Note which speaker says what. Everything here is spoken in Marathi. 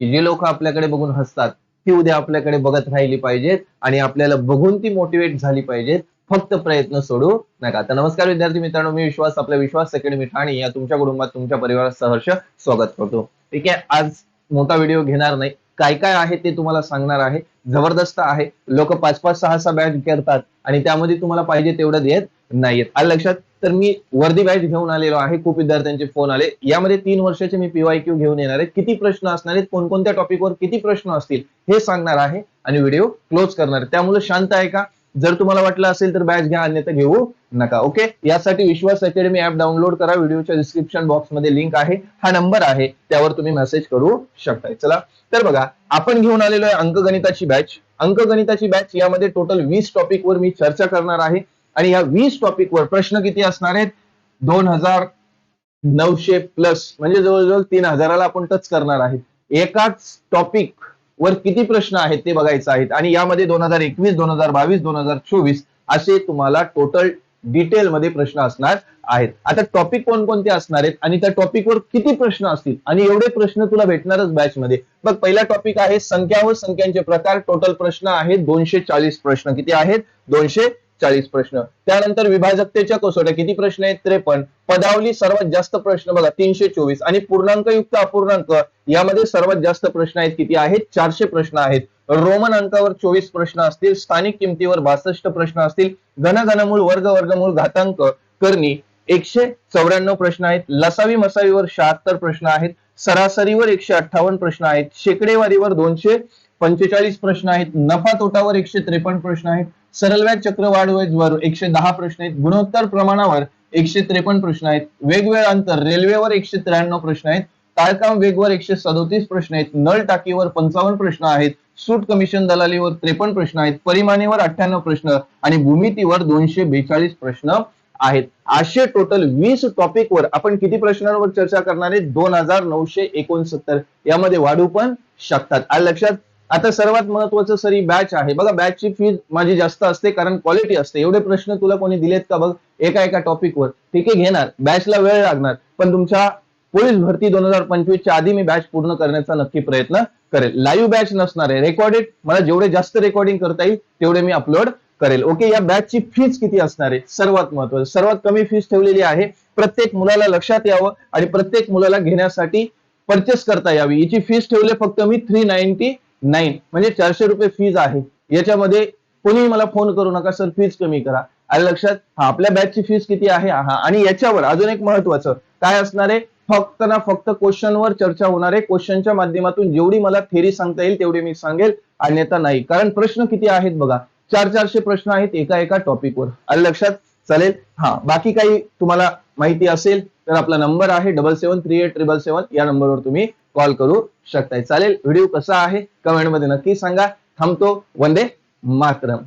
Speaker 1: की जे लोक आपल्याकडे बघून हसतात ती उद्या आपल्याकडे बघत राहिली पाहिजेत आणि आपल्याला बघून ती मोटिवेट झाली पाहिजेत. फक्त प्रयत्न सोडू नका. तर नमस्कार विद्यार्थी मित्रांनो मी विश्वास आपल्या विश्वास अकॅडमी ठाणे या तुमच्या कुटुंबात तुमच्या परिवारात सहर्ष स्वागत करतो. ठीक आहे आज मोठा व्हिडिओ घेणार नाही. काय काय आहे ते तुम्हाला सांगणार आहे. जबरदस्त आहे. लोक पाच पाच सहा सहा बॅच करतात आणि त्यामध्ये तुम्हाला पाहिजे तेवढं देत नाहीयेत. आलं लक्षात? तर मी वर्दी बॅच घेऊन आलेलो आहे. खूप विद्यार्थ्यांचे फोन आले. यामध्ये तीन वर्षाचे मी पीवाय क्यू घेऊन येणार आहे. किती प्रश्न असणार आहेत? कोणकोणत्या टॉपिकवर किती प्रश्न असतील? हे सांगणार आहे आणि व्हिडिओ क्लोज करणार आहे. त्यामुळे शांत आहे का? जर तुम्हाला वाटलं असेल तर बॅच घ्या अन्यथा घेऊ नका ओके यासाठी विश्वास अकॅडमी ऍप डाउनलोड करा. व्हिडिओच्या डिस्क्रिप्शन बॉक्समध्ये लिंक आहे. हा नंबर आहे. त्यावर तुम्ही मेसेज करू शकताय. चला तर बघा आपण घेऊन आलेलो आहे अंकगणिताची बॅच अंकगणिताची बॅच यामध्ये टोटल वीस टॉपिक वर मी चर्चा करणार आहे. आणि या वीस टॉपिकवर प्रश्न किती असणार आहेत? दोन हजार नऊशे प्लस म्हणजे जवळजवळ तीन हजाराला आपण टच करणार आहे एकाच टॉपिक वर किती प्रश्न आहेत ते बघायचं आहेत. आणि यामध्ये दोन हजार एकवीस दोन हजार बावीस दोन हजार चोवीस असे तुम्हाला टोटल डिटेल मध्ये प्रश्न असणार आहेत. आता टॉपिक कोणकोणते असणार आहेत? आणि त्या टॉपिकवर किती प्रश्न असतील? आणि एवढे प्रश्न तुला भेटणारच बॅच मध्ये. बघ पहिला टॉपिक आहे संख्या व संख्यांचे प्रकार. टोटल प्रश्न आहेत दोनशे चाळीस प्रश्न. किती आहेत? दोनशे चाळीस प्रश्न. त्यानंतर विभाजकतेच्या कसोट्या किती प्रश्न आहेत? त्रेपन्न. पदावली सर्वात जास्त प्रश्न बघा तीनशे चोवीस. आणि पूर्णांकयुक्त अपूर्णांक यामध्ये सर्वात जास्त प्रश्न आहेत किती आहेत? चारशे प्रश्न आहेत. रोमन अंकावर चोवीस प्रश्न असतील स्थानिक किमतीवर बासष्ट प्रश्न असतील. घनघनमूळ वर्ग वर्गमूळ घातांक करणी एकशे चौऱ्याण्णव प्रश्न आहेत. लसावी मसावीवर शहात्तर प्रश्न आहेत. सरासरीवर एकशे अठ्ठावन्न प्रश्न आहेत. शेकडेवारीवर दोनशे पंचेचाळीस प्रश्न आहेत. नफा तोटावर एकशे त्रेपन्न प्रश्न आहेत. सरळ व्याज चक्रवाढवर एकशे दहा प्रश्न आहेत. गुणोत्तर प्रमाणावर एकशे त्रेपन्न प्रश्न आहेत. वेगवेगळे अंतर रेल्वेवर एकशे त्र्याण्णव प्रश्न आहेत. ताळकाम वेगवर एकशे सदोतीस प्रश्न आहेत. नळ टाकीवर पंचावन्न प्रश्न आहेत. सूट कमिशन दलालीवर त्रेपन्न प्रश्न आहेत. परिमाणीवर अठ्ठ्याण्णव प्रश्न आणि भूमितीवर दोनशे बेचाळीस प्रश्न आहेत. असे टोटल वीस टॉपिकवर आपण किती प्रश्नांवर चर्चा करणार आहे? दोन हजार नऊशे एकोणसत्तर. यामध्ये वाढू पण शकतात. आणि लक्षात आता सर्वात महत्वाचं सर ही बॅच आहे. बघा बॅचची फीज माझी जास्त असते कारण क्वालिटी असते. एवढे प्रश्न तुला कोणी दिलेत का बघ? एका एका टॉपिकवर ठीक आहे घेणार. बॅचला वेळ लागणार. पण तुमच्या पोलीस भरती दोन हजार पंचवीसच्या आधी मी बॅच पूर्ण करण्याचा नक्की प्रयत्न करेल. लाईव्ह बॅच नसणार आहे. रेकॉर्डेड मला जेवढे जास्त रेकॉर्डिंग करता येईल तेवढे मी अपलोड करेल. ओके या बॅचची फीज किती असणार आहे? सर्वात महत्वाचं. सर्वात कमी फीज ठेवलेली आहे. प्रत्येक मुलाला लक्षात यावं आणि प्रत्येक मुलाला घेण्यासाठी परचेस करता यावी. याची फीज ठेवली फक्त मी थ्री नाईन्टी नाईन म्हणजे चारशे रुपये फीज आहे. याच्यामध्ये कोणी मला फोन करू नका सर फीज कमी करा. आलं लक्षात हा आपल्या बॅचची फीज किती आहे? हा आणि याच्यावर अजून एक महत्वाचं काय असणार आहे? फक्त ना फक्त क्वेश्चनवर चर्चा होणार आहे. क्वेश्चनच्या माध्यमातून जेवढी मला थेरी सांगता येईल तेवढी मी सांगेल. अन्यथा नाही. कारण प्रश्न किती आहेत बघा. चार चारशे प्रश्न आहेत एका एका टॉपिकवर आलं लक्षात चालेल? हा बाकी काही तुम्हाला माहिती असेल तर आपला नंबर आहे double seven three eight triple seven या नंबरवर तुम्ही कॉल करू शकताय. चालेल व्हिडिओ कसा आहे? कमेंटमध्ये नक्की सांगा. थांबतो. वंदे मातरम.